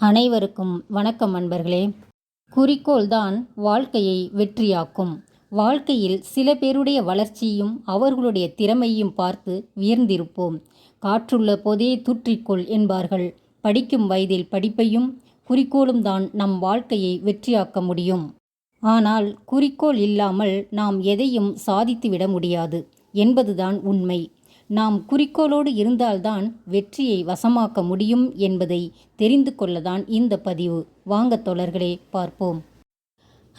அனைவருக்கும் வணக்கம் அன்பர்களே. குறிக்கோள்தான் வாழ்க்கையை வெற்றியாக்கும். வாழ்க்கையில் சில பேருடைய வளர்ச்சியும் அவர்களுடைய திறமையும் பார்த்து வியர்ந்திருப்போம். காற்றுள்ள போதே தூற்றிக்கொள் என்பார்கள். படிக்கும் வயதில் படிப்பையும் குறிக்கோளும் தான் நம் வாழ்க்கையை வெற்றியாக்க முடியும். ஆனால் குறிக்கோள் இல்லாமல் நாம் எதையும் சாதித்துவிட முடியாது என்பதுதான் உண்மை. நாம் குறிக்கோளோடு இருந்தால்தான் வெற்றியை வசமாக்க முடியும் என்பதை தெரிந்து கொள்ளதான் இந்த பதிவு. வாங்க தொடர்களே பார்ப்போம்.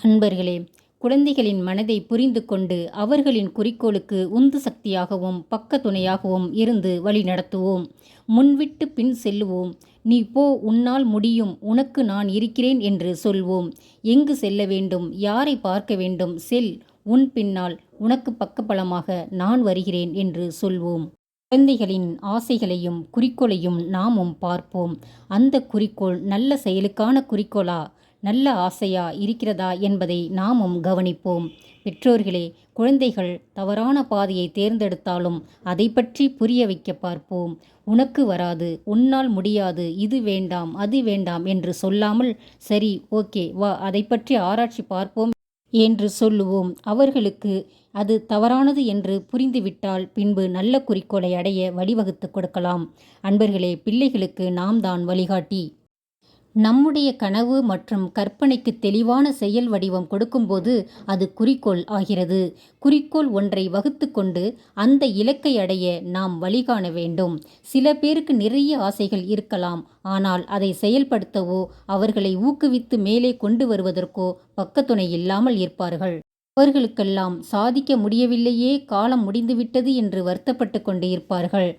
அன்பர்களே குழந்தைகளின் மனதை புரிந்து கொண்டு அவர்களின் குறிக்கோளுக்கு உந்து சக்தியாகவும் பக்க துணையாகவும் இருந்து வழிநடத்துவோம் முன்விட்டு பின் செல்லுவோம். நீ போ உன்னால் முடியும் உனக்கு நான் இருக்கிறேன் என்று சொல்வோம். எங்கு செல்ல வேண்டும் யாரை பார்க்க வேண்டும் செல் உன் பின்னால். உனக்கு பக்கபலமாக நான் வருகிறேன் என்று சொல்வோம். குழந்தைகளின் ஆசைகளையும் குறிக்கோளையும் நாமும் பார்ப்போம். அந்த குறிக்கோள் நல்ல செயலுக்கான குறிக்கோளா? நல்ல ஆசையா இருக்கிறதா என்பதை நாமும் கவனிப்போம். பெற்றோர்களே குழந்தைகள் தவறான பாதையை தேர்ந்தெடுத்தாலும் அதை பற்றி புரிய வைக்க பார்ப்போம். உனக்கு வராது உன்னால் முடியாது இது வேண்டாம் அது வேண்டாம் என்று சொல்லாமல் சரி ஓகே வா அதை பற்றி ஆராய்ச்சி பார்ப்போம். என்று சொல்லுவோம். அவர்களுக்கு அது தவறானது என்று புரிந்துவிட்டால் பின்பு நல்ல குறிக்கோளை அடைய வழிவகுத்து கொடுக்கலாம். அன்பர்களே பிள்ளைகளுக்கு நாம் தான் வழிகாட்டி. நம்முடைய கனவு மற்றும் கற்பனைக்கு தெளிவான செயல் வடிவம் கொடுக்கும்போது அது குறிக்கோள் ஆகிறது. குறிக்கோள் ஒன்றை வகுத்து கொண்டு அந்த இலக்கை அடைய நாம் வழிகாண வேண்டும். சில பேருக்கு நிறைய ஆசைகள் இருக்கலாம். ஆனால் அதை செயல்படுத்தவோ அவர்களை ஊக்குவித்து மேலே கொண்டு வருவதற்கோ பக்கத்துணை இல்லாமல் இருப்பார்கள். அவர்களுக்கெல்லாம் சாதிக்க முடியவில்லையே காலம் முடிந்துவிட்டது என்று வருத்தப்பட்டு கொண்டு இருப்பார்கள்.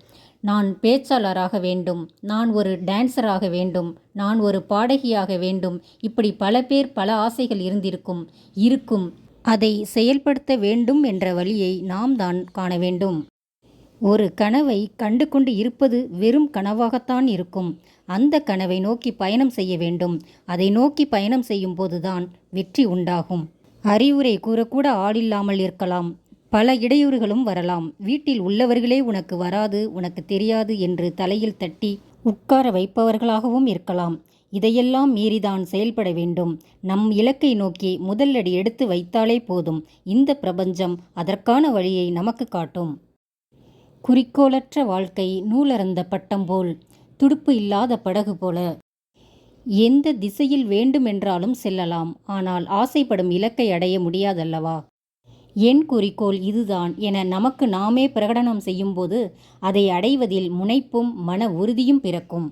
நான் பேச்சாளராக வேண்டும் நான் ஒரு டான்ஸராக வேண்டும் நான் ஒரு பாடகியாக வேண்டும். இப்படி பல பேர் பல ஆசைகள் இருந்திருக்கும் இருக்கும். அதை செயல்படுத்த வேண்டும் என்ற வழியை நாம் தான் காண வேண்டும். ஒரு கனவை கண்டு கொண்டு இருப்பது வெறும் கனவாகத்தான் இருக்கும். அந்த கனவை நோக்கி பயணம் செய்ய வேண்டும். அதை நோக்கி பயணம் செய்யும் போதுதான் வெற்றி உண்டாகும். அறிவுரை கூறக்கூட ஆளில்லாமல் இருக்கலாம். பல இடையூறுகளும் வரலாம். வீட்டில் உள்ளவர்களே உனக்கு வராது உனக்கு தெரியாது என்று தலையில் தட்டி உட்கார வைப்பவர்களாகவும் இருக்கலாம். இதையெல்லாம் மீறிதான் செயல்பட வேண்டும். நம் இலக்கை நோக்கி முதல் அடி எடுத்து வைத்தாலே போதும். இந்த பிரபஞ்சம் அதற்கான வழியை நமக்கு காட்டும். குறிக்கோளற்ற வாழ்க்கை நூலறந்த பட்டம் போல் துடுப்பு இல்லாத படகு போல. எந்த திசையில் வேண்டுமென்றாலும் செல்லலாம். ஆனால் ஆசைப்படும் இலக்கை அடைய முடியாதல்லவா? என் குறிக்கோள் இதுதான் என நமக்கு நாமே பிரகடனம் செய்யும்போது அதை அடைவதில் முனைப்பும் மன உறுதியும் பிறக்கும்.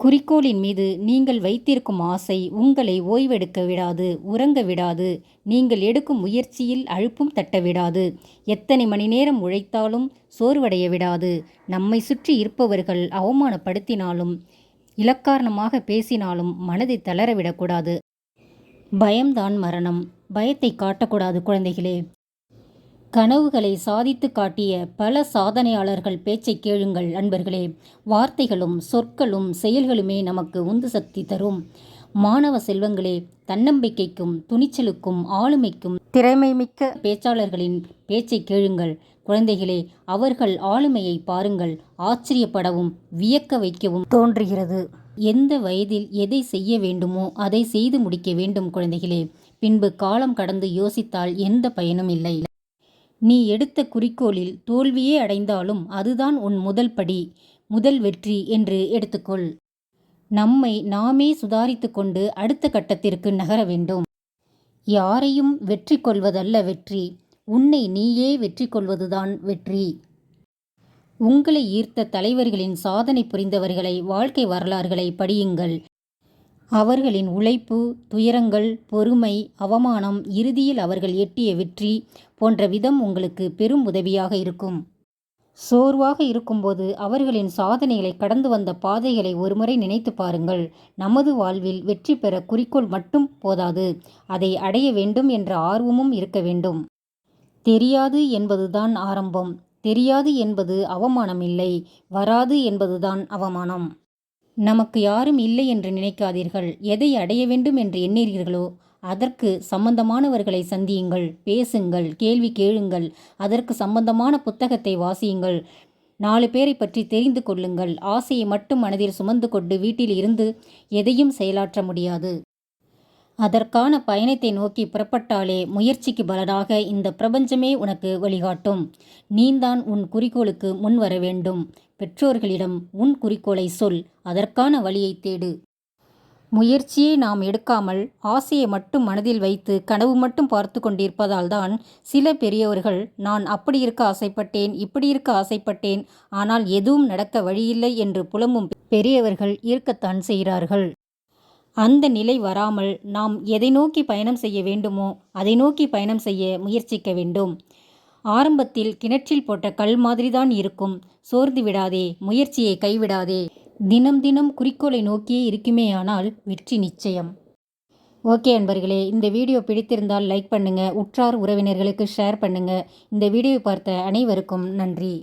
குறிக்கோளின் மீது நீங்கள் வைத்திருக்கும் ஆசை உங்களை ஓய்வெடுக்க விடாது உறங்க விடாது நீங்கள் எடுக்கும் முயற்சியில் அழுப்பும் தட்ட விடாது எத்தனை மணி நேரம் உழைத்தாலும் சோர்வடைய விடாது நம்மை சுற்றி இருப்பவர்கள் அவமானப்படுத்தினாலும் இலக்காரணமாக பேசினாலும் மனதை தளரவிடக்கூடாது. பயம்தான் மரணம். பயத்தை காட்டக்கூடாது குழந்தைகளே. கனவுகளை சாதித்து காட்டிய பல சாதனையாளர்கள் பேச்சை கேளுங்கள் அன்பர்களே. வார்த்தைகளும் சொற்களும் செயல்களுமே நமக்கு உந்து சக்தி தரும். மாணவ செல்வங்களே தன்னம்பிக்கைக்கும் துணிச்சலுக்கும் ஆளுமைக்கும் திறமைமிக்க பேச்சாளர்களின் பேச்சை கேளுங்கள். குழந்தைகளே அவர்கள் ஆளுமையை பாருங்கள். ஆச்சரியப்படவும் வியக்க வைக்கவும் தோன்றுகிறது. எந்த வயதில் எதை செய்ய வேண்டுமோ அதை செய்து முடிக்க வேண்டும் குழந்தைகளே. பின்பு காலம் கடந்து யோசித்தால் எந்த பயனும் இல்லை. நீ எடுத்த குறிக்கோளில் தோல்வியே அடைந்தாலும் அதுதான் உன் முதல் படி முதல் வெற்றி என்று எடுத்துக்கொள். நம்மை நாமே சுதாரித்து கொண்டு அடுத்த கட்டத்திற்கு நகர வேண்டும். யாரையும் வெற்றி கொள்வதல்ல வெற்றி உன்னை நீயே வெற்றி கொள்வதுதான் வெற்றி. உங்களை ஈர்த்த தலைவர்களின் சாதனை புரிந்தவர்களை வாழ்க்கை வரலாறுகளை படியுங்கள். அவர்களின் உழைப்பு துயரங்கள் பொறுமை அவமானம் இறுதியில் அவர்கள் எட்டிய வெற்றி போன்ற விதம் உங்களுக்கு பெரும் உதவியாக இருக்கும். சோர்வாக இருக்கும்போது அவர்களின் சாதனைகளை கடந்து வந்த பாதைகளை ஒருமுறை நினைத்து பாருங்கள். நமது வாழ்வில் வெற்றி பெற குறிக்கோள் மட்டும் போதாது. அதை அடைய வேண்டும் என்ற ஆர்வமும் இருக்க வேண்டும். தெரியாது என்பதுதான் ஆரம்பம். தெரியாது என்பது அவமானம் இல்லை வராது என்பதுதான் அவமானம். நமக்கு யாரும் இல்லை என்று நினைக்காதீர்கள். எதை அடைய வேண்டும் என்று எண்ணீர்களோ அதற்கு சம்பந்தமானவர்களை சந்தியுங்கள் பேசுங்கள் கேள்வி கேளுங்கள் அதற்கு சம்பந்தமான புத்தகத்தை வாசியுங்கள். நாலு பேரை பற்றி தெரிந்து கொள்ளுங்கள். ஆசையை மட்டும் மனதில் சுமந்து கொண்டு வீட்டில் இருந்து எதையும் செயலாற்ற முடியாது. அதற்கான பயணத்தை நோக்கி புறப்பட்டாலே முயற்சிக்கு பலனாக இந்த பிரபஞ்சமே உனக்கு வழிகாட்டும். நீந்தான் உன் குறிக்கோளுக்கு முன் வர வேண்டும். பெற்றோர்களிடம் உன் குறிக்கோளை சொல் அதற்கான வழியை தேடு. முயற்சியை நாம் எடுக்காமல் ஆசையை மட்டும் மனதில் வைத்து கனவு மட்டும் பார்த்து கொண்டிருப்பதால் தான் சில பெரியவர்கள் நான் அப்படி இருக்க ஆசைப்பட்டேன் இப்படி இருக்க ஆசைப்பட்டேன் ஆனால் எதுவும் நடக்க வழியில்லை என்று புலம்பும் பெரியவர்கள் இருக்கத்தான் செய்கிறார்கள். அந்த நிலை வராமல் நாம் எதை நோக்கி பயணம் செய்ய வேண்டுமோ அதை நோக்கி பயணம் செய்ய முயற்சிக்க வேண்டும். ஆரம்பத்தில் கிணற்றில் போட்ட கல் மாதிரிதான் இருக்கும். சோர்ந்து விடாதே முயற்சியை கைவிடாதே. தினம் தினம் குறிக்கோளை நோக்கியே இருக்குமேயானால் வெற்றி நிச்சயம். ஓகே அன்பர்களே இந்த வீடியோ பிடித்திருந்தால் லைக் பண்ணுங்கள் உற்றார் உறவினர்களுக்கு ஷேர் பண்ணுங்கள் இந்த வீடியோ பார்த்த அனைவருக்கும் நன்றி.